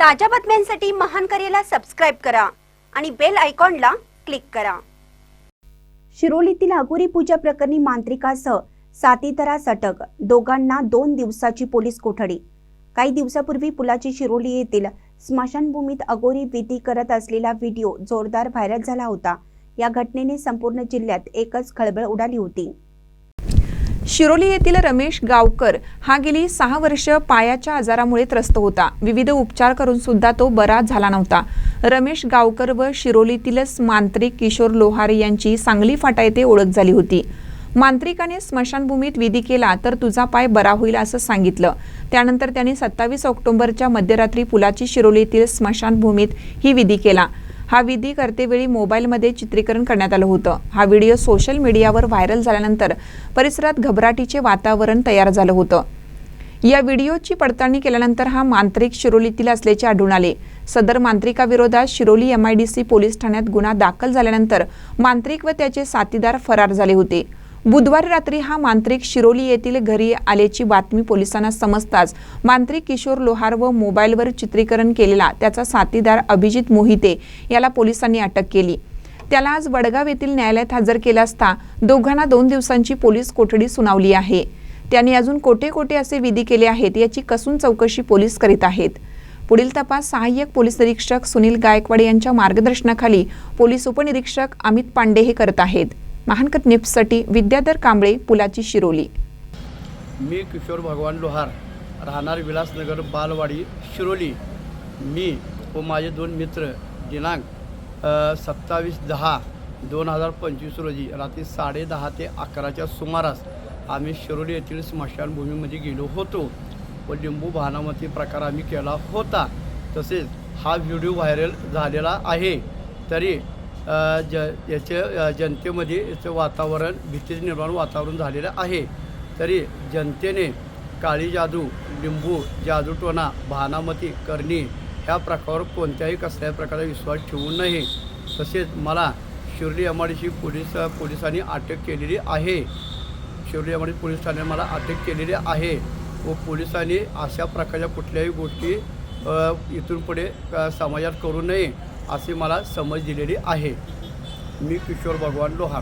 ताज्या बातम्यांसाठी महान करेला सबस्क्राईब करा आणि बेल आयकॉनला क्लिक करा. शिरोलीतील अगोरी पूजा प्रकरणी मांत्रिकासह सातीतरास अटक दोघांना दोन दिवसाची पोलीस कोठडी. काही दिवसापूर्वी पुलाची शिरोली येथील स्मशानभूमीत अगोरी विधी करत असलेला व्हिडिओ जोरदार व्हायरल झाला होता. या घटनेने संपूर्ण जिल्ह्यात एकच खळबळ उडाली होती. शिरोली येथील रमेश गावकर हा गेली सहा वर्ष पायाच्या आजारामुळे त्रस्त होता. विविध उपचार करून सुद्धा तो बरा झाला नव्हता. रमेश गावकर व शिरोलीतीलच मांत्रिक किशोर लोहारे यांची सांगली फाटा येथे ओळख झाली होती. मांत्रिकाने स्मशानभूमीत विधी केला तर तुझा पाय बरा होईल असं सांगितलं. त्यानंतर त्यांनी सत्तावीस ऑक्टोबरच्या मध्यरात्री पुलाची शिरोलीतील स्मशानभूमीत ही विधी केला. हा विधी करतेवेळी मोबाईलमध्ये चित्रीकरण करण्यात आलं होतं. हा व्हिडिओ सोशल मीडियावर व्हायरल झाल्यानंतर परिसरात घबराटीचे वातावरण तयार झालं होतं. या व्हिडिओची पडताळणी केल्यानंतर हा मांत्रिक शिरोलीतील असल्याचे आढळून आले. सदर मांत्रिकाविरोधात शिरोली एमआयडीसी पोलीस ठाण्यात गुन्हा दाखल झाल्यानंतर मांत्रिक व त्याचे साथीदार फरार झाले होते. बुधवारी रात्री हा मांत्रिक शिरोली येथील घरी आल्याची बातमी पोलिसांना समजताच मांत्रिक किशोर लोहार व मोबाईलवर चित्रीकरण केलेला त्याचा साथीदार अभिजित मोहिते याला पोलिसांनी अटक केली. त्याला आज वडगाव येथील न्यायालयात हजर केला असता दोघांना दोन दिवसांची पोलीस कोठडी सुनावली आहे. त्यांनी अजून कोठे कोठे असे विधी केले आहेत याची कसून चौकशी पोलीस करीत आहेत. पुढील तपास सहाय्यक पोलीस निरीक्षक सुनील गायकवाड यांच्या मार्गदर्शनाखाली पोलीस उपनिरीक्षक अमित पांडे हे करत आहेत. महानकत निप्ससाठी विद्याधर कांबळे पुलाची शिरोली. मी किशोर भगवान लोहार राहणार विलासनगर बालवाडी शिरोली. मी व माझे दोन मित्र दिनांक सत्तावीस दहा दोन हजार पंचवीस रोजी रात्री साडे दहा ते अकराच्या सुमारास आम्ही शिरोली येथील स्मशानभूमीमध्ये गेलो होतो व लिंबू भानामती प्रकार आम्ही केला होता. तसेच हा व्हिडिओ व्हायरल झालेला आहे. तरी ज याचे जनतेमध्ये याचं वातावरण भीतीचं निर्माण वातावरण झालेलं आहे. तरी जनतेने काळी जादू लिंबू जादूटोना भानामती करणी ह्या प्रकारावर कोणत्याही कसल्याही प्रकारचा विश्वास ठेवू नये. तसेच मला शिर्डी अमाडीची पोलीस पोलिसांनी अटक केलेली आहे. शिर्डी अमाडी पोलीस ठाण्याने मला अटक केलेली आहे व पोलिसांनी अशा प्रकारच्या कुठल्याही गोष्टी इथून पुढे समाजात करू नये. अशी मला समज दिलेली आहे. मी किशोर भगवान लोहार.